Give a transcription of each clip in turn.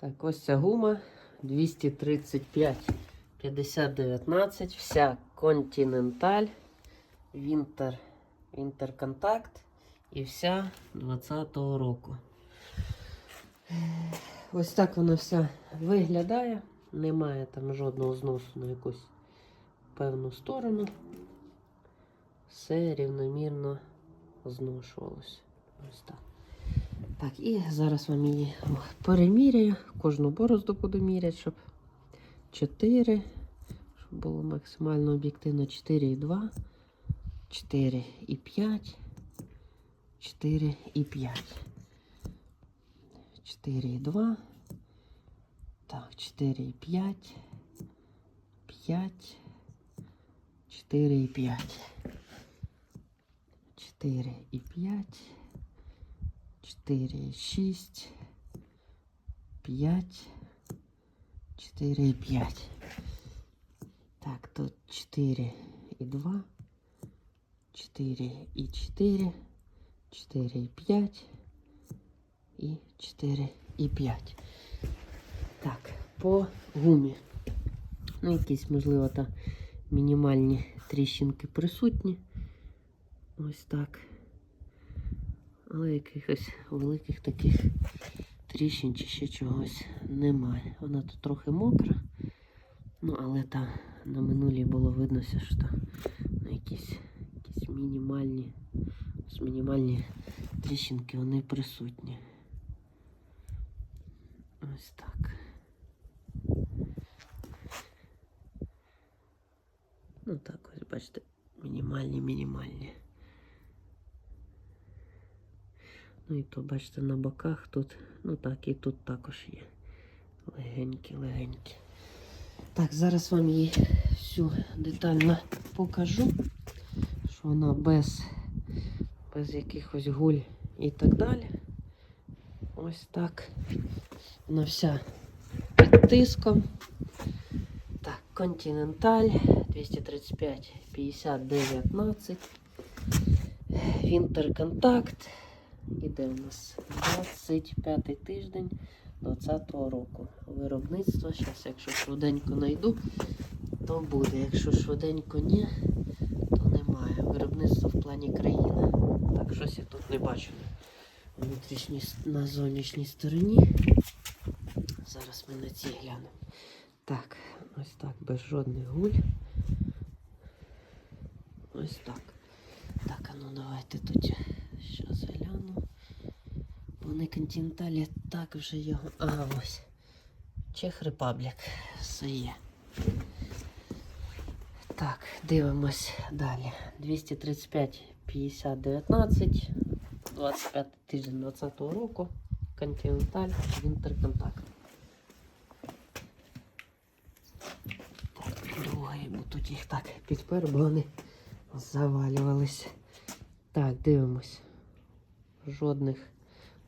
Так, ось ця гума 235 5019, вся Continental, Winter, Winter Contact і вся 20-го року. Ось так вона вся виглядає. Немає там жодного зносу на якусь певну сторону. Все рівномірно зношувалося. Ось так. Так, і зараз вам її переміряю. Кожну борозду буду міряти, щоб 4, щоб було максимально об'єктивно 4,2, 4,5, 4,5. 4,2. Так, 4,5, 5, 4,5. 4,5. 4, 6, 5, 4 і 5. Так, тут 4 і 2, 4 і 4, 4 і 5 і 4 і 5. Так, по гумі. Ну, якісь, можливо, та мінімальні тріщинки присутні. Ось так. Але якихось великих таких тріщин чи ще чогось немає. Вона тут трохи мокра. Ну, але та на минулій було видно, що там ну, якісь, якісь мінімальні, ось мінімальні тріщинки вони присутні. Ось так. Ну так, ось бачите, мінімальні, мінімальні. Ну і то, бачите, на боках тут, ну так, і тут також є. Легенькі, легенькі. Так, зараз вам її всю детально покажу, що вона без, без якихось гуль і так далі. Ось так. Вона вся під тиском. Так, Continental 235 50 19. Winter Contact. Іде у нас 25 тиждень 20-го року. Виробництво. Зараз, якщо швиденько знайду, то буде. Якщо швиденько ні, то немає. Виробництво в плані країни. Так, щось я тут не бачу внутрішній на зовнішній стороні. Зараз ми на цій глянемо. Так, ось так, без жодних гуль. Ось так. Так, а ну давайте тут щас гляну. Вони континенталі так вже його. Ага, ось. Чех Репаблік. Все є. Так, дивимось далі. 235 50 19 25 тиждень 20 року. Континенталь. Так, другий, бо тут їх так підпер, бо вони завалювались. Так, дивимось. Жодних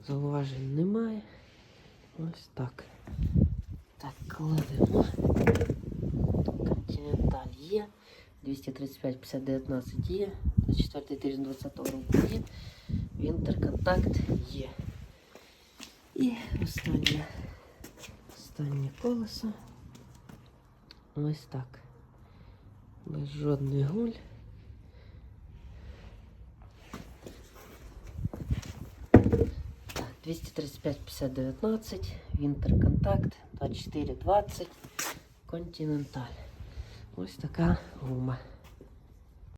зауважень немає. Ось так. Так, кладемо. Континенталь є. 235 50 19 є. 24 тиждень 20 року є. Вінтерконтакт є. І останнє. Останнє колесо. Ось так. Без жодних гуль. 235 50 19, Winter Contact 24 20, Continental. Ось така гума.